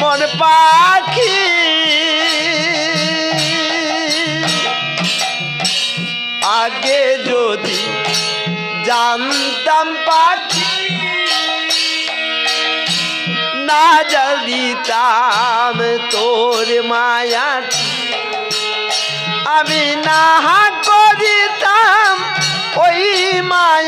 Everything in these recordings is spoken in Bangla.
মন পাখি। আগে যদি জানতাম পাখি, না জানিতাম তোর মায়াটি। আমি না করিতাম ওই মায়া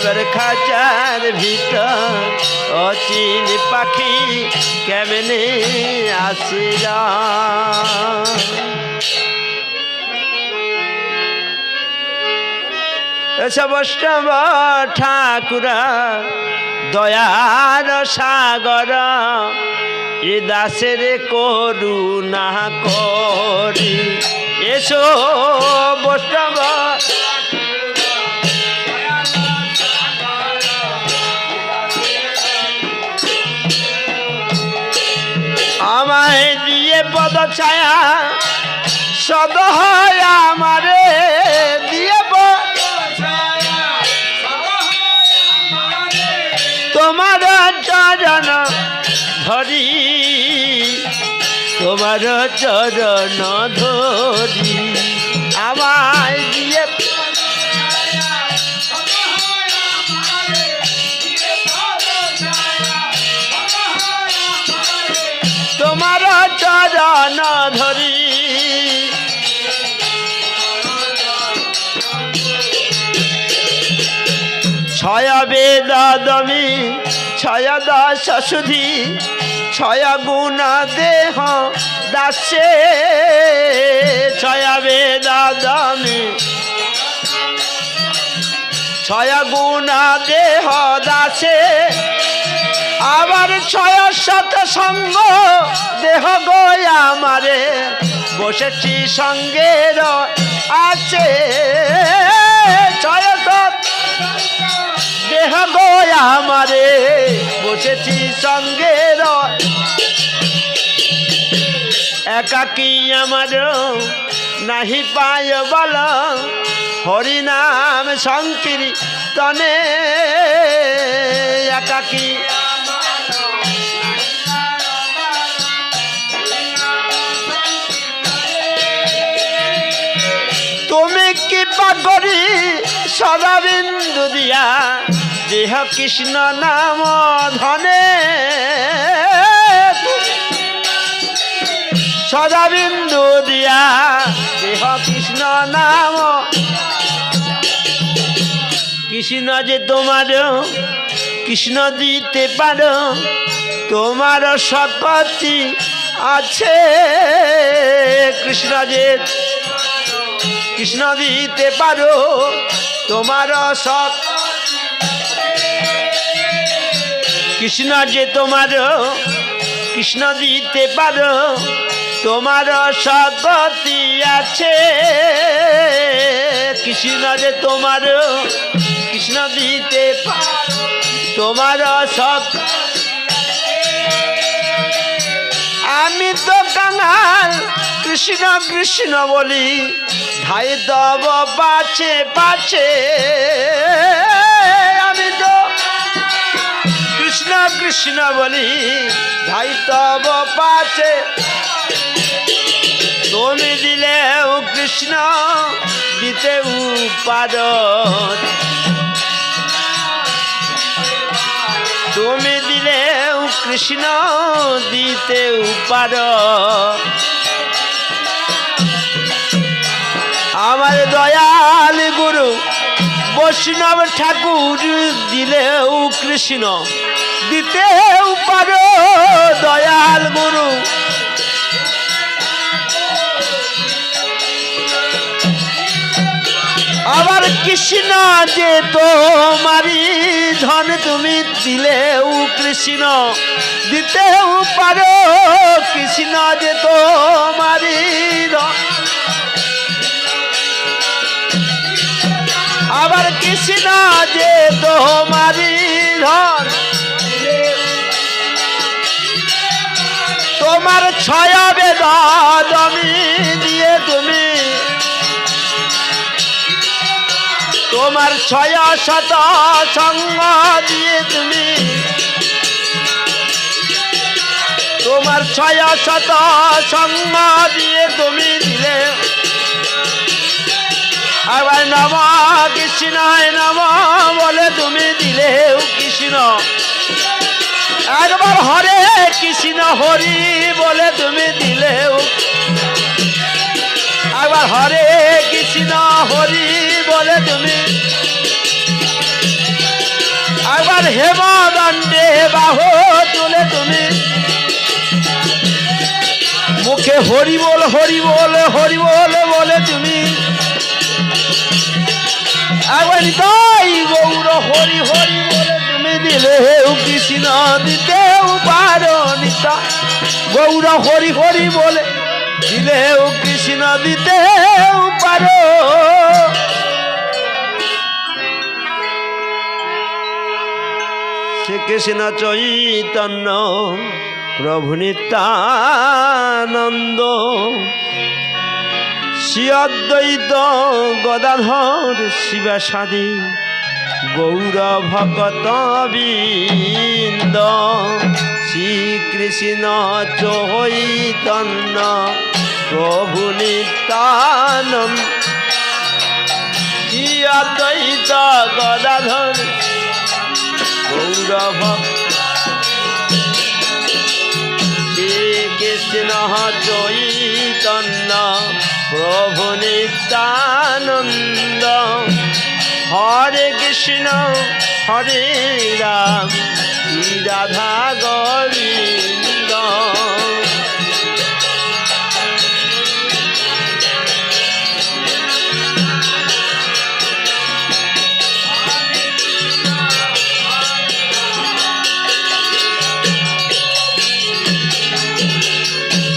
আবার খাঁচার ভিতর অচিন পাখি কেমনে আসে যা সবষ্টম ঠাকুরা দয়ার সাগর, এ দাসের করুণা করি। এসো বৈষ্ণব পদ ছায়া সদয় আমারে দিয়ে তোমার চরণ ধরি তোমার চরণ ধরি আমায় দিয়ে চরণ ধরি। ছয় বেদ দমি, ছয় দশ সুধি, ছয় গুণ দেহ দাসে। ছয় বেদ দমি, ছয় গুণ দেহ দাসে। আবার ছয় শত সঙ্গ, দেহ গয় আমারে। বসেছি সঙ্গের আছে ছয় শত দেহ গয় আমারে, বসেছি সঙ্গের একাকি আমার নাহি পায় বল, হরিনাম সংকীর্তনে। তনে একাকি তুমি কৃপা করি সদাবিন্দু দিয়া দেহ কৃষ্ণ নাম ধনে। সদাবিন্দু দিয়া দেহ কৃষ্ণ নাম। কৃষ্ণ যে তোমার কৃষ্ণ দিতে পারো, তোমার শক্তি আছে। কৃষ্ণ যে কৃষ্ণ দিতে পারো তোমার সৎ। কৃষ্ণ যে তোমার, কৃষ্ণ দিতে পারো তোমার শক্তি আছে। কৃষ্ণ যে তোমার, কৃষ্ণ দিতে তোমার সৎ। আমি তো কাঙাল কৃষ্ণ কৃষ্ণ বলি। ধাই দব পাছে পাছে আমি তো কৃষ্ণ কৃষ্ণ বলি ধাই তব পাছে তুমি দিলেও কৃষ্ণ, দিতে উপাদ তুমি দিলেও কৃষ্ণ, দিতে উপাদ আমার দয়াল গুরু, বৈষ্ণব ঠাকুর দিলেও কৃষ্ণ, দিতেও পারো দয়াল গুরু। আবার কৃষ্ণ যে তোমারি ধন তুমি দিলেও কৃষ্ণ, দিতেও পারো কৃষ্ণ যে তোমারি ধন। কৃষ্ণ যে তোমারি ধন। তোমার ছয় বেদন দিয়ে তুমি। তোমার ছয় শত সঙ্গ দিয়ে তুমি। তোমার ছয় শত সঙ্গ দিয়ে তুমি দিলে। আবার নম কৃষ্ণ নম বলে তুমি দিলেও কৃষ্ণ। একবার হরে কৃষ্ণ হরি বলে তুমি দিলেও। একবার হরে কৃষ্ণ হরি বলে তুমি। একবার হেমদণ্ডে বাহ তুলে তুমি। মুখে হরি বল হরি বল হরি বল বলে তুমি। একবার তাই গৌর হরি হরি বলে তুমি দিলেও কৃষ্ণ দিতেও পারো গৌর হরি হরি বলে দিলেও কৃষ্ণ দিতেও পারো। শ্রীকৃষ্ণ চৈতন্য প্রভু নিত্যানন্দ শ্রী অদ্বৈত গদাধর শিবাসাদি গৌর ভকত বৃন্দ। শ্রীকৃষ্ণ চৈতন্য প্রভু নিত্যানন্দ। শ্রী অদ্বৈত গদাধর গৌর ভক্ত শ্রীকৃষ্ণ চৈতন্য প্রভু নিত্যানন্দ। হরে কৃষ্ণ হরে রাম। রাধা গোবিন্দ।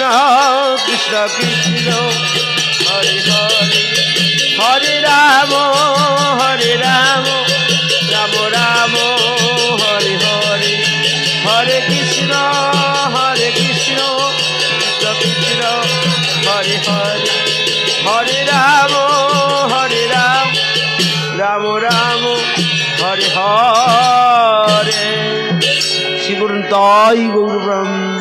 কৃষ্ণ কৃষ্ণ, হরে হরে হরে রাম হরে রাম রাম রাম, হরে হরে হরে কৃষ্ণ হরে কৃষ্ণ কৃষ্ণ কৃষ্ণ, হরে হরে হরে রাম হরে রাম রাম রাম, হরে হরে। শ্রী গুরু তাই গৌর ব্রহ্মে